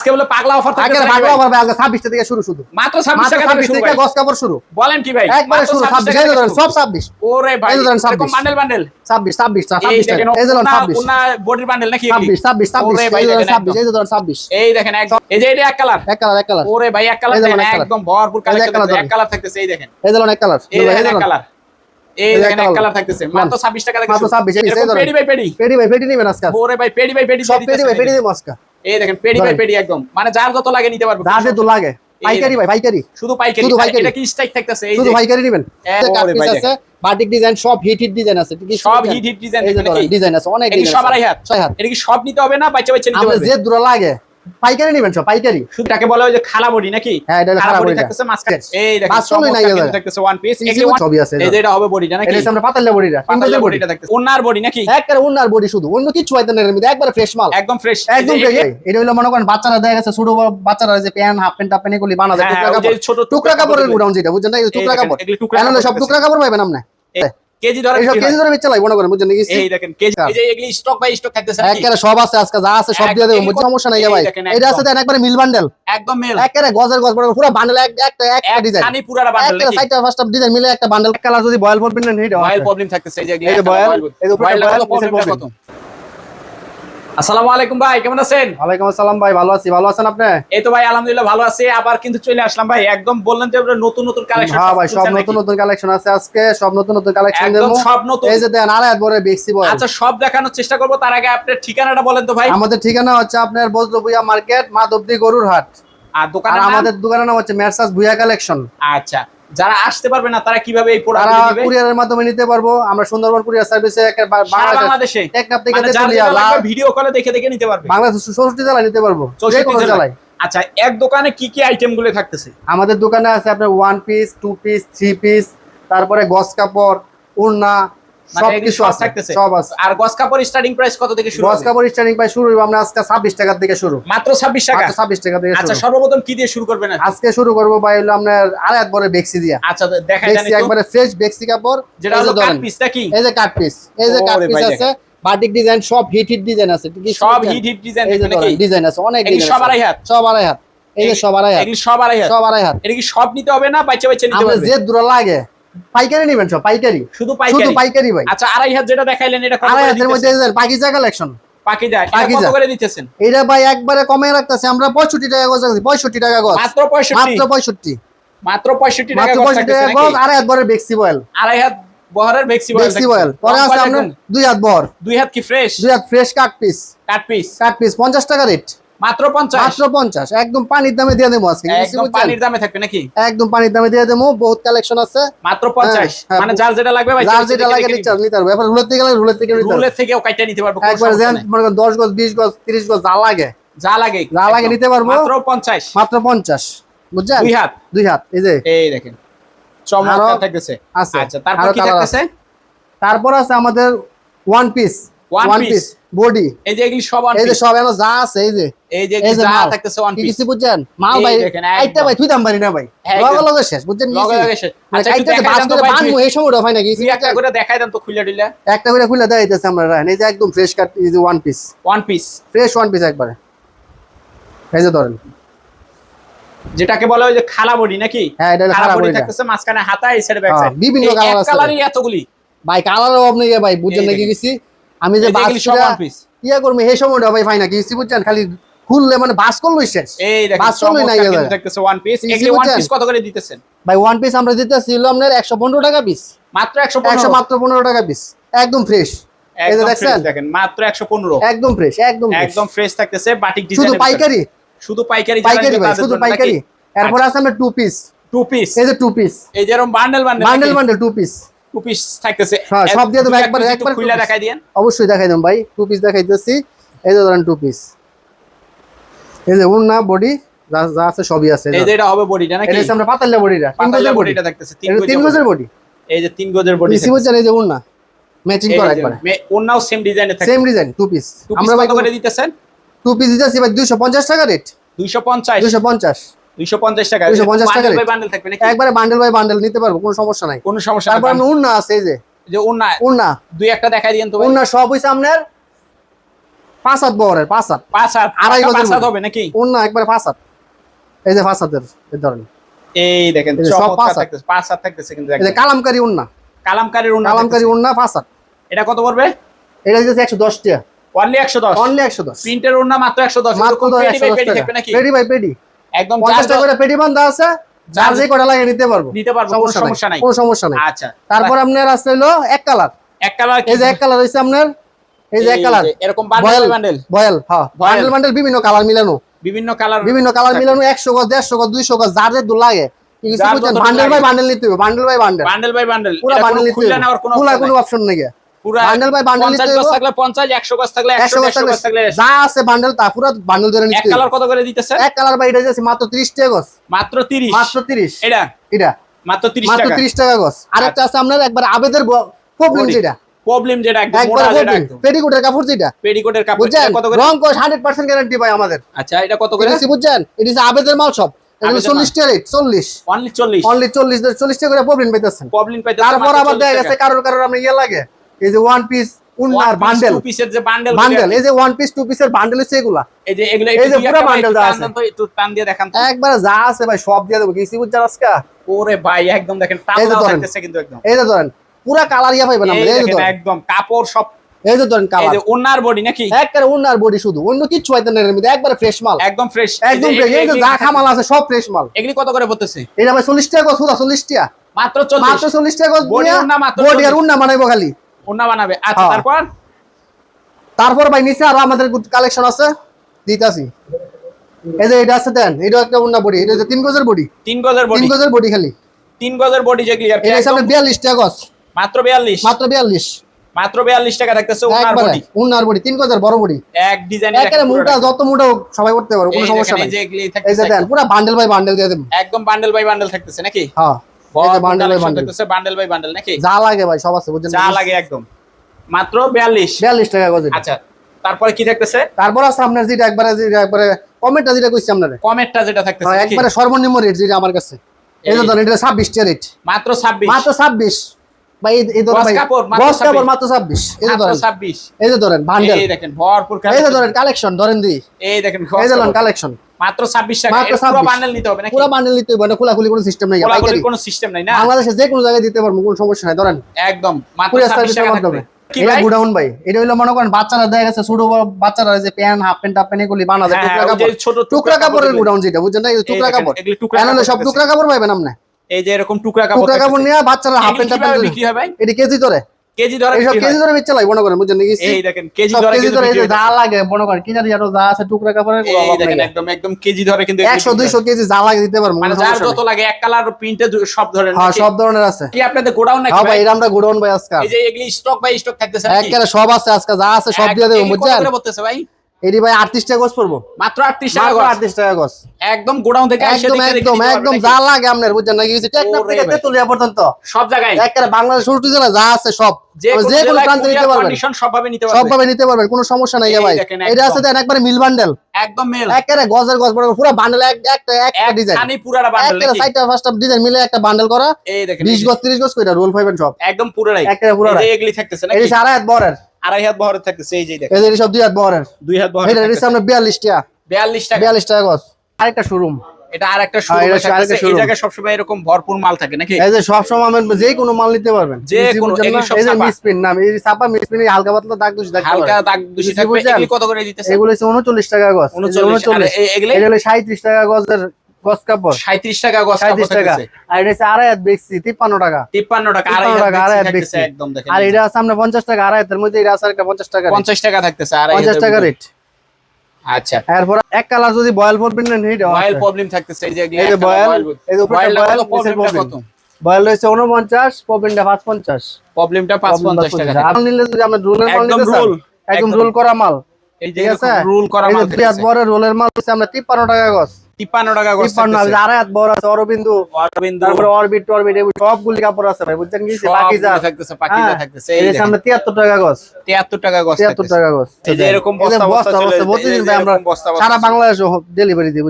আজকে বলে পাগলা অফার আগে থাকে ভাগলা আবার আগে 26 থেকে শুরু শুধু মাত্র 26 টাকা থেকে শুরু গস কাপড় শুরু বলেন কি ভাই একবারে শুরু 26 26 এই ধরেন সব 26 ওরে ভাই এই ধরেন 26 বান্ডেল বান্ডেল 26 26 26 এই ধরেন 26 ওনা বডির বান্ডেল নাকি এগুলি? 26 26 ওরে ভাই এই ধরেন দেখেন 26 এই ধরেন 26 এই দেখেন একদম এই যে এটা এক কালার এক কালার এক কালার ওরে ভাই এক কালার। একদম ভরপুর এক কালার কালার এক কালার থাকতেছে এই দেখেন এই ধরেন এক কালার এই দেখেন এক কালার এই এই দেখেন এক এক কালার। কালার থাকতেছে। মাত্র 26 টাকা থেকে মাত্র 26 এই পেডি বাই পেডি। পেডি ভাই পেডি নেবেন আজকে। ওরে ভাই পেডি বাই পেডি সব পেডি ভাই পেডি দিবেন আজকে। এই দেখেন পেডি বাই পেডি একদম। মানে যার যত লাগে নিতে পারবে। যা যে লাগে। পাইকারি ভাই পাইকারি। শুধু পাইকারি। শুধু আর পাইকারি। এটা কি স্ট্রাইক থাকতেছে? এই শুধু পাইকারি নেবেন। এক কাট ওরে পিস ভাই আছে বাটিক ডিজাইন সব হিট হিট ডিজাইন আছে। সব হিট হিট ডিজাইন ডিজাইন আছে অনেক ডিজাইন সব আড়াই হাত? ছয় হাত। এটা কি সব নিতে হবে না বাচ্চা বাচ্চা নিতে আমরা যে দূর লাগে পাইকারি নেবেন সব পাইকারি। শুধু তাকে বলা হয় যে খালা বডি নাকি? হ্যাঁ, এটা হলো খালা খালা থাকতেছে মাঝখানে। এই দেখেন নাই। থাকতেছে ওয়ান পিস one ছবি আছে এই যে এটা হবে বডিটা নাকি? এটা আমরা পাতাল্লা বডিটা বডিটা থাকতেছে। ওনার বডি নাকি? একবারে উন্নার বডি শুধু অন্য কিছু হয়তো না এর মধ্যে একবারে ফ্রেশ মাল। একদম ফ্রেশ একদম। এটা হলো মনে করেন বাচ্চারা দেখা গেছে ছোট বাচ্চারা যে pant half pant half pant এগুলি বানা যায় হ্যাঁ, টুকরা কাপড়। টুকরা কাপড়ের গোডাউন যেটা বুঝছেন না? এই টুকরা কাপড়। এগুলি টুকরা হলো সব কাপড় টুকরা কাপড় পাইবেন আপনি? কেজি ধরে কেজি ধরে বেচে লাগবে করেন বুঝছেন নাকি এই দেখেন কেজি এই এগুলি স্টক বাই স্টক থাকতেছে নাকি সব আছে আজকে যা আছে সব দিয়ে দেবো বুঝছেন সমস্যা নাই ভাই। এটা। আছে দেন একবারে মিল বান্ডেল একদম মেল একবারে গজের গজ পুরো বান্ডেল একটা ডিজাইন খানি পুরাটা বান্ডেল একটা সাইডটা ফার্স্টটা ডিজাইন মিলে একটা বান্ডেল কালার যদি বয়েল না প্রবলেম থাকতেছে এই যে বয়েল, এই উপরে বয়েল বয়েল, কত নিচে প্রবলেমটা কত problem। আসসালামু আলাইকুম ভাই কেমন আছেন? ওয়ালাইকুম আসসালাম ভাই ভালো আছি। ভালো আছেন আপনি? এই তো ভাই আলহামদুলিল্লাহ ভালো আছি। আবার কিন্তু চলে আসলাম ভাই একদম বললেন যে নতুন নতুন কালেকশন হ্যাঁ ভাই সব নতুন নতুন কালেকশন আছে আজকে সব নতুন নতুন কালেকশন দেবো। সব নতুন এই যে দেন আড়াই বড় বেক্সি বয় আচ্ছা সব দেখানোর চেষ্টা করব তার আগে আপনার ঠিকানাটা বলেন তো ভাই। আমাদের ঠিকানা হচ্ছে আপনার বজলভুইয়া মার্কেট মাধবদী গরুর হাট আর নাম? আমাদের দোকানের নাম হচ্ছে মেরসাস ভুইয়া কালেকশন আচ্ছা যারা আসতে পারবে না তারা কীভাবে এই প্রোডাক্ট দিবে কুরিয়ারের মাধ্যমে নিতে পারব। আমরা সুন্দরবন কুরিয়ার সার্ভিসে সারা বাংলাদেশে? টেকনাফ থেকে তেতুলিয়া ভিডিও কলে দেখে দেখে নিতে পারবে। বাংলাদেশ চৌষট্টি জেলা নিতে পারব। যে চৌষট্টি কোনো জেলায়। জেলায়। আচ্ছা এক দোকানে কি কি আইটেমগুলো থাকতেছে? আমাদের দোকানে আছে আপনার one piece two piece three piece তারপরে গস কাপড় উড়না মানে সব এগুলি কিছু সব আছে সব আছে। আর গস কাপড় স্টার্টিং প্রাইস কত থেকে শুরু গস কাপড় স্টার্টিং প্রাইস শুরু হইব আমরা আজকে ছাব্বিশ টাকার থেকে শুরু। মাত্র 26 টাকা? মাত্র ছাব্বিশ টাকা থেকে আচ্ছা সর্বপ্রথম কি দিয়ে শুরু করবেন আজকে? শুরু করব ভাই হলো আপনার আড়াই হাত বেক্সি দিয়া। আচ্ছা দেখাই জানি বেক্সি একবারে ফ্রেশ বেক্সি কাপড়। যেটা এই যে হলো কাট পিস নাকি? এই যে কাট পিস এই যে কাট পিস আছে বাটিক ডিজাইন সব হিট হিট ডিজাইন আছে সব হিট হিট ডিজাইন নাকি? ডিজাইন আছে অনেক ডিজাইন সব আড়াই হাত। সব আড়াই হাত। এই যে সব আড়াই হাত। সব আড়াই হাত। সব আড়াই হাত। এটা কি সব নিতে হবে না বাচ্চা বাচ্চা নিতে আমরা যে দূর লাগে পাইকারি নেবেন সব পাইকারি। শুধু শুধু পাইকারি পাইকারি ভাই। আচ্ছা আড়াই হাত যেটা দেখাইলেন এটা আড়াই হাতের মধ্যে? পাকিজা কালেকশন এটা ভাই একবারে কমে রাখতেছে আমরা পঁয়ষট্টি টাকা গজ রাখছি পঁয়ষট্টি টাকা গজ। মাত্র 65 মাত্র পঁয়ষট্টি। মাত্র 65 মাত্র পঁয়ষট্টি টাকা গজ আড়াই হাত বড় বেক্সি বয়েল। আড়াই হাত বহরের বেক্সি বয়েল পরে আছে আপনার দুই হাত বহর। দুই হাত কি ফ্রেশ দুই হাত fresh cut piece cut piece cut piece পঞ্চাশ টাকা রেট মাত্র 50 মাত্র পঞ্চাশ। একদম পানির দামে দিয়ে দেবো আজকে একদম পানির দামে থাকবে নাকি? একদম পানির দামে দিয়ে দেবো বহুত কালেকশন আছে। মাত্র 50 হ্যাঁ, মানে যার যেটা লাগবে ভাই যার যেটা লাগে নিতে নিতে পারবে এবার রুলের থেকে রুলের থেকে নিতে রুলের থেকেও কাইটা নিতে পারব একবার যেন মনে করেন দশ গজ বিশ গজ তিরিশ গজ যা লাগে। যা লাগে। যা লাগে নিতে পারব। মাত্র 50 মাত্র পঞ্চাশ। বুঝছেন? দুই হাত। দুই হাত এই যে। এই দেখেন। চমৎকার থাকতেছে। আচ্ছা তারপর কি থাকতেছে? আছে। তারপর আছে আমাদের one piece one piece body. এই যে এগুলি সব এই যে সব এনো যা আছে এই যে। এই যে যা থাকতেছে ওয়ান পিস কিছু বুঝছেন? মাল ভাই একদম। ভাই তুই দাম না ভাই। হ্যাঁ, লগে লগে শেষ বুঝছেন? লগে লগে শেষ। মানে আচ্ছা, বাস করে বানবো এই সময়টা হয় নাকি? একটা করে দেখাই দেন তো খুলে দিলে। একটা করে খুলে আমরা এই যে একদম ফ্রেশ কাট এই যে one piece one piece fresh one piece একবারে। এই যে ধরেন। যেটাকে বলা হয় যে খালা বডি নাকি? হ্যাঁ, এটা খালা বডি থাকতেছে মাঝখানে হাতা এই সাইডে ব্যাক সাইড বিভিন্ন colour আছে। কালারই এতগুলি। ভাই কালার অভাব নেই ভাই নাকি দেখেন। আমি যে যে বাস। ইয়া করব এই সময়টা ভাই ফাইনা কিছু বুঝছেন? খালি খুললে মানে বাস করল শেষ। এই বাস করলোই নাই ওয়ান পিস এগুলি ওয়ান পিস কত করে দিতেছেন? ভাই ওয়ান পিস আমরা আপনার একশো পনেরো টাকা পিস মাত্র 115 একশো মাত্র পনেরো টাকা পিস একদম ফ্রেশ এই যে দেখছেন? দেখেন মাত্র 115 একদম ফ্রেশ একদম একদম ফ্রেশ থাকতেছে বাটিক শুধু পাইকারি? শুধু পাইকারি পাইকারি শুধু পাইকারি। এরপর আছে আমরা টু পিস টু পিস এই যে টু পিস এই যেরকম bundle bundle bundle bundle two piece two piece থাকতেছে। হ্যাঁ, সব দিয়ে দেবো একবার- একবার খুলে দেখাই দিয়েন। অবশ্যই দেখাই দেন ভাই টু পিস দেখাই দিচ্ছি এই যে ধরেন টু পিস এই যে বডি যা যা আছে সবই আছে এই যে এটা হবে বডিটা নাকি? এটা আমরা পাতাল্লা বডিটা তিন গজের বডিটা থাকতেছে তিন গজের বডি এই যে তিন গজের বডি যে ম্যাচিং করা একবারে। ওনাও সেম ডিজাইনে থাকে সেম ডিজাইন টু পিস আমরা কত করে দিতেছেন? টু পিস দিতেছি ভাই দুইশো পঞ্চাশ টাকা রেট 250 দুইশো পঞ্চাশ। 250 টাকা। 250 টাকা rate। বান্ডেল থাকবে নাকি? একবারে বান্ডেল বাই বান্ডেল নিতে পারব কোনো সমস্যা নাই। কোনো সমস্যা নাই। আমি উন্না আছে এই যে। যে ওনা উন্না দুই একটা দেখাই দিয়েন তো উন্না সব হইছে আপনার পাঁচ হাত বহরের পাঁচ হাত। পাঁচ হাত। আড়াই পাঁচ হাত হবে নাকি? অন্য একবারে পাঁচ হাত। এই যে পাঁচ হাতের এই ধরেন। এই দেখেন সব পাঁচ হাত। পাঁচ হাত থাকতেছে কিন্তু এই যে একদম। উন্না কালামকারীর উন্নত কালামকারি উন্না পাঁচ হাত। এটা কত পড়বে? এটা দিতেছে একশো দশ টাকা। অনলি একশো দশ? অনলি একশো দশ। প্রিন্টের উন্না মাত্র একশো দশ। মাত্র এরকম একশো পেডি বাই দশ থাকবে নাকি? পেডি বাই পেডি একদম টাকা করে পেডি বান্ধা আছে যার যে কটা লাগে নিতে পারব। নিতে পারব, কোনো সমস্যা নাই। কোনো সমস্যা নাই। আচ্ছা। তারপর আপনার আছে হলো এক কালার। এক কালার এই যে এক কালার হইছে আপনার এই যে এক কালার। এরকম বান্ডেল বান্ডেল বয়েল হ্যাঁ। বান্ডেল বান্ডেল বিভিন্ন কালার মিলানো। বিভিন্ন কালার। বিভিন্ন কালার মিলানো একশো গজ দেড়শো গজ দুইশো গজ যার যে দূর লাগে বান্ডেল। বাই বান্ডেল নিতে হবে। Bundle by bundle bundle by bundle পুরো বান্ডেল নিতে খুলে নেওয়ার কোনো। অপশন নেই। পুরো bundle by নিতে 50 গজ থাকলে 50 100 গজ থাকলে 100 100 গজ থাকলে যা আছে বান্ডেল তা পুরো বান্ডেল ধরে এক কালার কত করে দিতেছে? এক কালার বাই এটা যাচ্ছে মাত্র ত্রিশ টাকা গজ। মাত্র 30 মাত্র তিরিশ। এটা? এটা। মাত্র 30 মাত্র টাকা? তিরিশ টাকা গজ। আরেকটা আছে আপনার একবার আবেদের প্রবলেম যেটা। প্রবলেম যেটা একদম মোটা যেটা একদম। পেটিকোটের কাপড় যেটা। পেডিকোটের কাপড় কত করে? রং কোশ হান্ড্রেড পার্সেন্ট গ্যারান্টি ভাই আমাদের। আচ্ছা এটা কত করে? ঠিক বুঝছেন? এটা হচ্ছে আবেদের মাল সব। এগুলো আবেদের চল্লিশ চল্লিশ অনলি 40 অনলি চল্লিশ। চল্লিশ টাকা করে প্রবলেম পেতেছেন প্রবলেম পাইতে তারপর আবার দেখা গেছে কারোর কারোর আমরা ইয়ে লাগে। এই যে ওয়ান পিস উন্নার বান্ডেল পিসের যে বান্ডেল বান্ডেল এই যে ওয়ান পিস টু পিসের বান্ডেল হচ্ছে এগুলা। এই যে এগুলো এই যে পুরো দেওয়া টান আছে। একটু টান দিয়ে দেখান তো। একবারে যা আছে ভাই সব দিয়ে দেবো। কিছু বুঝছেন আজকে? ওরে ভাই একদম দেখেন টান। থাকতেছে কিন্তু একদম। এই যে ধরেন পুরা কালার ইয়া পাইবেন আমরা। এই যে একদম কাপড় সব। এই যে ধরেন এই যে ওনার বডি নাকি? একবারে উন্নার বডি শুধু। অন্য কিচ্ছু হইতে না এর মধ্যে একবারে ফ্রেশ মাল। একদম ফ্রেশ একদম ফ্রেশ এই যে যা খামাল আছে সব ফ্রেশ মাল। এগুলি কত করে পড়তেছে? এটা ভাই চল্লিশ টাকা সুদা চল্লিশ টাকা। মাত্র মাত্র 40 চল্লিশ টাকা Body উন্না মাত্র বডি আর 40 উন্না বানাইবো খালি। ওনা বানাবে। আচ্ছা হ্যাঁ। তারপর? তারপর ভাই নিচে আরও আমাদের কালেকশন আছে। দিতাছি। এই যে এটা আছে দেন এটা একটা বডি এটা তিন গজের বডি তিন গজের তিন বডি গজের বডি খালি। তিন গজের বডি যেগুলি আর কি এটা হচ্ছে একদম আপনার টাকা গজ মাত্র 42 মাত্র বিয়াল্লিশ। মাত্র 42 টাকা ওনার বডি উন্নার বডি বড় বডি এক ডিজাইন একেবারে মোটা যত মোটা সবাই করতে পারবে কোনো সমস্যা নাই। এই যে যে দেন পুরো বান্ডেল বাই বান্ডেল দিয়ে দেবেন একদম বান্ডেল বাই বান্ডেল থাকতেছে নাকি? হ্যাঁ। যে বান্ডেল বাই বান্ডেল থাকতেছে বান্ডেল বাই বান্ডেল নাকি? যা লাগে ভাই সব আছে বুঝছেন যা লাগে একদম। মাত্র 42 বিয়াল্লিশ টাকা গজ। আচ্ছা তারপরে কি থাকতেছে তারপর আছে আপনার যেটা একবারে যেটা একবারে কমেন্টটা যেটা কইছি আপনারে। কমেটটা যেটা থাকতেছে একবারে সর্বনিম্ন রেট যেটা আমার কাছে। এই যে ধরেন এটা ছাব্বিশ টা রেট মাত্র 26 মাত্র ছাব্বিশ। ভাই এই- এই ধরেন গজ ভাই কাপড় মাত্র 26 এই যে ধরেন 26 এই যে ধরেন বান্ডেল এই দেখেন ভরপুর এই যে ধরেন কালেকশন ধরেন দি। এই দেখেন এই যে ধরেন কালেকশন মাত্র 26 টাকা। পুরো বান্ডেল নিতে হবে নাকি? পুরো বান্ডেল নিতে হবে না খোলাখুলি কোনো সিস্টেম নেই। কোলাগুলির কোনো সিস্টেম নাই না? বাংলাদেশে যে কোনো জায়গায় দিতে পারব কোনো সমস্যা নাই ধরেন। একদম মাত্র 26 টাকা মাধ্যমে। এটা গুডাউন ভাই এটা হইল মনে করেন বাচ্চারা দেখা গেছে ছোট বাচ্চারা যে pant half pant half pant এগুলি বানা যায় হ্যাঁ, টুকরা কাপড়। ছোট টুকরা কাপড়ের গুডাউন যেটা বুঝছেন না টুকরা কাপড়। এগুলি টুকরা কাপড় সব টুকরা কাপড় পাইবেন আপনি? এই যে এরকম টুকরা কাপড় টুকরা কাপড় নিয়ে বাচ্চারা হাফ প্যান্ট হাফ কীভাবে প্যান্ট বিক্রি হয় ভাই? এটি কেজি ধরে কেজি ধরে এইসব কেজি ধরে বিচ্ছে লাই মনে করেন বুঝছেন নাকি? এই দেখেন কেজি সব ধরে কেজি কিন্তু ধরে এই বিক্রি যে। যা লাগে মনে করেন কিনার যারো যা আছে টুকরা কাপড়ের এই দেখেন একদম একদম কেজি ধরে কিন্তু যা লাগে দিতে পারব মানে যার যত লাগে এক কালার প্রিন্টে সব ধরনের হ্যাঁ সব ধরনের আছে। কি আপনাদের গোডাউন নাকি হ্যাঁ ভাই? এটা আমরা গুডাউন ভাই আজকে এই যে এগুলি স্টক বাই স্টক থাকতেছে? একবারে সব আছে আজকে যা আছে সব এক- দিয়ে দেবো কত বুঝছেন? করে ভাই? এটি ভাই আটত্রিশ টাকা গছ পড়ব মাত্র 38 টাকা মাত্র গজ। আটত্রিশ টাকা গছ একদম গোডাউন থেকে একদম একদম একদম যা লাগে আপনার বুঝছেন টেকনাফ ওরে থেকে তেতুলিয়া পর্যন্ত। সব জায়গায়। একেবারে বাংলাদেশ শুরু জেলা যা আছে সব। যে কোনো প্রান্তে নিতে পারবেন। সবভাবে নিতে পারবে। সবভাবে নিতে পারবেন কোনো সমস্যা নাই ভাই। এটা আছে। দেন একবারে মিল বান্ডেল একদম মেল। একেবারে গজের গজ বড় পুরো বান্ডেল একটা একটা একটা ডিজাইন একখানি পুরাটা বান্ডেল নাকি? সাইডটা ফার্স্টটা ডিজাইন মিলে একটা বান্ডেল করা। এই দেখেন বিশ গজ তিরিশ গজ কইরা রোল পাইবেন সব একদম পুরাটাই। একেবারে পুরাটাই। এই যে এগুলি থাকতেছে এই যে আড়াই হাত বরের। আড়াই হাত বহরের থাকতেছে এই যে দেখেন। এই যে সব দুই হাত বরের দুই হাত বহরের এটা। সামনে বিয়াল্লিশ টাকা 42 টাকা। বিয়াল্লিশ টাকা গজ। আরেকটা শোরুম এটা আরেকটা হ্যাঁ, শোরুম থাকতেছে। আরেকটা এই। জায়গায় সবসময় এরকম ভরপুর মাল থাকে নাকি? এই যে সব সময় আমি যে কোনো মাল নিতে পারবেন। যে কোনো, সব এই ছাপা। মিসপিন নাম এই হালকা পাতলা দাগ দুষি হালকা দাগ দূষি থাকবে? এগুলি কত করে দিতেছে? এগুলো হচ্ছে উনচল্লিশ টাকা গজ। এই যে 39 আর উনচল্লিশ। এগুলি এটা হলো সাঁত্রিশ টাকা গজের গজ কাপড়। 37 টাকা গজ কাপড় সাঁত্রিশ টাকা। আর এটা হচ্ছে আড়াই হাত বেচছি 53 টাকা। 53 টাকা, আড়াই হাত থাকতেছে একদম দেখেন আর এটা আছে আমরা পঞ্চাশ টাকা আড়াই হাতের মধ্যে এটা আছে একটা পঞ্চাশ টাকা 50 টাকা থাকতেছে আড়াই পঞ্চাশ হাতের টাকা রেট। আচ্ছা। এরপর এক কালার যদি বয়েল পড়বেন না এটা বয়েল প্রবলেম থাকতেছে এই যে এই যে বয়েল এই যে উপরে বয়েল প্রবলেমটা কত? বয়েল রয়েছে উনপঞ্চাশ প্রবলেমটা পাঁচ পঞ্চাশ প্রবলেমটা 550 টাকা আপনি নিলে যদি আমরা রোলের মাল একদম নিতে চান একদম একদম। রোল করা মাল এই যে ঠিক আছে? রুল করা মাল রোলের মাল হচ্ছে আমরা তিপ্পান্ন টাকা গছ। 53 টাকা বড় আছে অরবিন্দু। অরবিন্দ। তারপরে অরবিট সবগুলি কাপড় আছে ভাই বুঝছেন কি? থাকতেছে পাকিজা থাকতেছে এই এই সামনে তিয়াত্তর টাকা গছ। 73 টাকা টাকা গছ। এই যে এরকম বস্তা চলে এই আমরা সারা বাংলাদেশে ডেলিভারি দিব